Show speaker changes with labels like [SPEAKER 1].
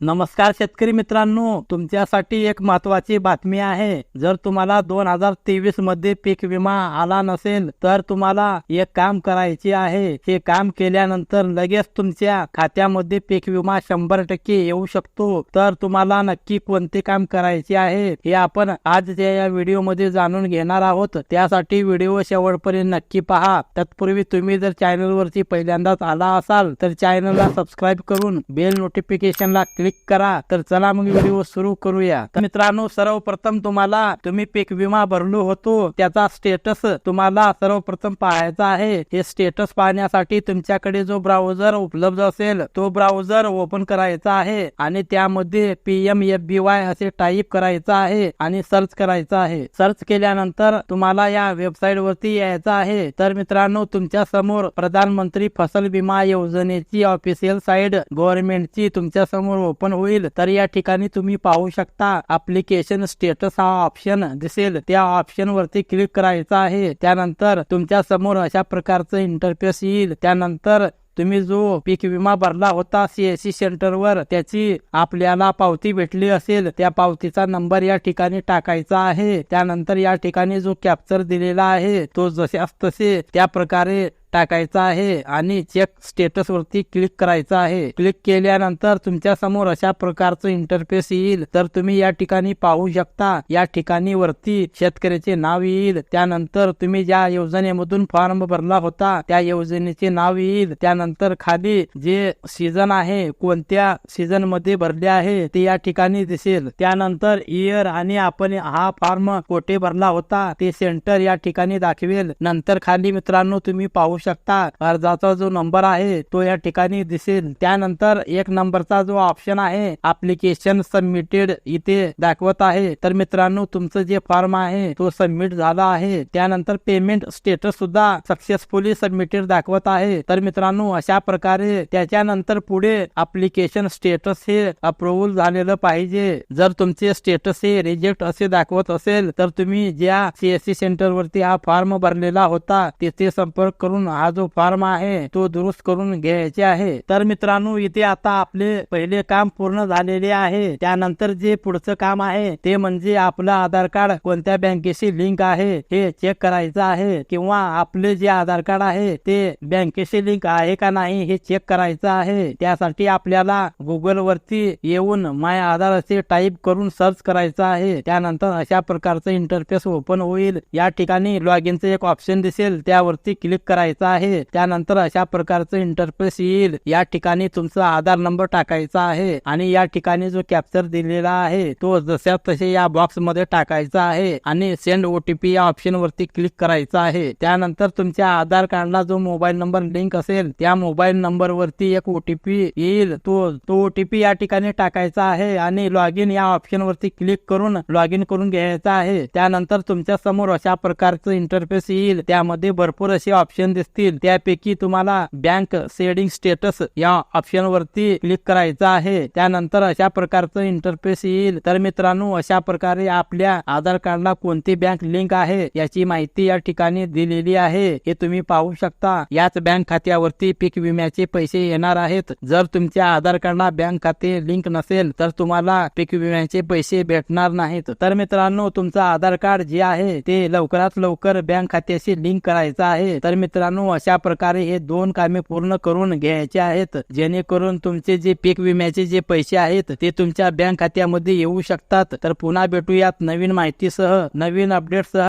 [SPEAKER 1] नमस्कार शेतकरी मित्रांनो तुमच्यासाठी एक महत्वाची बातमी आहे. जर तुम्हाला दोन हजार तेवीसमध्ये पीक विमा आला नसेल तर तुम्हाला एक काम करायचे आहे. हे काम केल्यानंतर लगेच तुमच्या खात्यामध्ये पीक विमा शंभर टक्के येऊ शकतो. तर तुम्हाला नक्की कोणते काम करायचे आहे हे आपण आजच्या या व्हिडिओमध्ये जाणून घेणार आहोत. त्यासाठी व्हिडिओ शेवटपर्यंत नक्की पहा. तत्पूर्वी तुम्ही जर चॅनल वरती पहिल्यांदाच आला असाल तर चॅनलला सबस्क्राईब करून बेल नोटिफिकेशनला क्लिक क्लिक करा तर चला मग व्हिडिओ सुरू करूया. तर मित्रांनो सर्वप्रथम तुम्हाला तुम्ही पीक विमा भरलो होतो त्याचा स्टेटस तुम्हाला सर्वप्रथम पाहायचा आहे. हे स्टेटस पाहण्यासाठी तुमच्याकडे जो ब्राउझर उपलब्ध असेल तो ब्राउझर ओपन करायचा आहे आणि त्यामध्ये पीएमएफबीवाय एफ बी वाय असे टाईप करायचं आहे आणि सर्च करायचं आहे. सर्च केल्यानंतर तुम्हाला या वेबसाईट वरती यायचं आहे. तर मित्रांनो तुमच्यासमोर प्रधानमंत्री फसल विमा योजनेची ऑफिशियल साईट गव्हर्नमेंटची तुमच्यासमोर ओपन होईल तर या ठिकाणी तुम्ही पाहू शकता अप्लिकेशन स्टेटस हा ऑप्शन दिसेल. त्या ऑप्शन वरती क्लिक करायचं आहे. त्यानंतर तुमच्यासमोर अशा प्रकारचं इंटरफेस येईल. त्यानंतर तुम्ही जो पीक विमा भरला होता सीएससी सेंटरवर त्याची आपल्याला पावती भेटली असेल. त्या पावतीचा नंबर या ठिकाणी टाकायचा आहे. त्यानंतर या ठिकाणी जो कॅप्चर दिलेला आहे तो जसे तसे त्या प्रकारे टाकायचा आहे आणि चेक स्टेटस वरती क्लिक करायचं आहे. क्लिक केल्यानंतर तुमच्यासमोर अशा प्रकारचं इंटरफेस येईल. तर तुम्ही या ठिकाणी पाहू शकता या ठिकाणी वरती शेतकऱ्याचे नाव येईल. त्यानंतर तुम्ही ज्या योजनेमधून फॉर्म भरला होता त्या योजनेचे नाव येईल. त्यानंतर खाली जे सीझन आहे कोणत्या सीझनमध्ये भरले आहे ते या ठिकाणी दिसेल. त्यानंतर इयर आणि आपण हा फॉर्म कोठे भरला होता ते सेंटर या ठिकाणी दाखवेल. नंतर खाली मित्रांनो तुम्ही पाहू शकता. अर्जाचा जो नंबर आहे तो या ठिकाणी दिसेल. त्यानंतर एक नंबरचा जो ऑप्शन आहे अप्लिकेशन सबमिटेड इथे दाखवत आहे. तर मित्रांनो तुमचं जे फॉर्म आहे तो सबमिट झाला आहे. त्यानंतर पेमेंट स्टेटस सुद्धा सक्सेसफुली सबमिटेड दाखवत आहे. तर मित्रांनो अशा प्रकारे त्याच्यानंतर पुढे अप्लिकेशन स्टेटस हे अप्रुव्हल झालेलं पाहिजे. जर तुमचे स्टेटस हे रिजेक्ट असे दाखवत असेल तर तुम्ही ज्या सीएससी सेंटर वरती हा फॉर्म भरलेला होता तिथे संपर्क करून हा जो फॉर्म आहे तो दुरुस्त करून घ्यायचे आहे. तर मित्रांनो इथे आता आपले पहिले काम पूर्ण झालेले आहे. त्यानंतर जे पुढचं काम आहे ते म्हणजे आपलं आधार कार्ड कोणत्या बँकेशी लिंक आहे हे चेक करायचं आहे. किंवा आपले जे आधार कार्ड आहे ते बँकेशी लिंक आहे का नाही हे चेक करायचं आहे. त्यासाठी आपल्याला गुगल वरती येऊन माय आधार असे टाईप करून सर्च करायचं आहे. त्यानंतर अशा प्रकारचं इंटरफेस ओपन होईल. या ठिकाणी लॉग इनचं एक ऑप्शन दिसेल. त्यावरती क्लिक करायचं आहे. त्यानंतर अशा प्रकारचं इंटरफेस येईल. या ठिकाणी तुमचा आधार नंबर टाकायचा आहे. आणि या ठिकाणी जो कॅप्चर दिलेला आहे तो जशा तसे या बॉक्समध्ये टाकायचा आहे. आणि सेंड ओटीपी या ऑप्शन वरती क्लिक करायचा आहे. त्यानंतर तुमच्या आधार कार्डला जो मोबाईल नंबर लिंक असेल त्या मोबाईल नंबर वरती एक ओटीपी येईल. तो तो ओटीपी या ठिकाणी टाकायचा आहे. आणि लॉग इन या ऑप्शन वरती क्लिक करून लॉग इन करून घ्यायचा आहे. त्यानंतर तुमच्यासमोर अशा प्रकारचं इंटरफेस येईल. त्यामध्ये भरपूर असे ऑप्शन दिसतील त्यापैकी तुम्हाला बँक सेडिंग स्टेटस या ऑप्शन वरती क्लिक करायचं आहे. त्यानंतर अशा प्रकारचं इंटरफेस येईल. तर मित्रांनो अशा प्रकारे आपल्या आधार कार्डला कोणती बँक लिंक आहे याची माहिती या ठिकाणी दिलेली आहे. हे तुम्ही पाहू शकता. याच बँक खात्यावरती पीक विम्याचे पैसे येणार आहेत. जर तुमच्या आधार कार्डला बँक खाते लिंक नसेल तर तुम्हाला पीक विम्याचे पैसे भेटणार नाहीत. तर मित्रांनो तुमचं आधार कार्ड जे आहे ते लवकरात लवकर बँक खात्याशी लिंक करायचं आहे. तर मित्रांनो मित्रांनो अशा प्रकारे हे दोन कामे पूर्ण करून घ्यायचे आहेत. जेणेकरून तुमचे जे पीक विम्याचे जे पैसे आहेत ते तुमच्या बँक खात्यामध्ये येऊ शकतात. तर पुन्हा भेटूयात नवीन माहितीसह नवीन अपडेटसह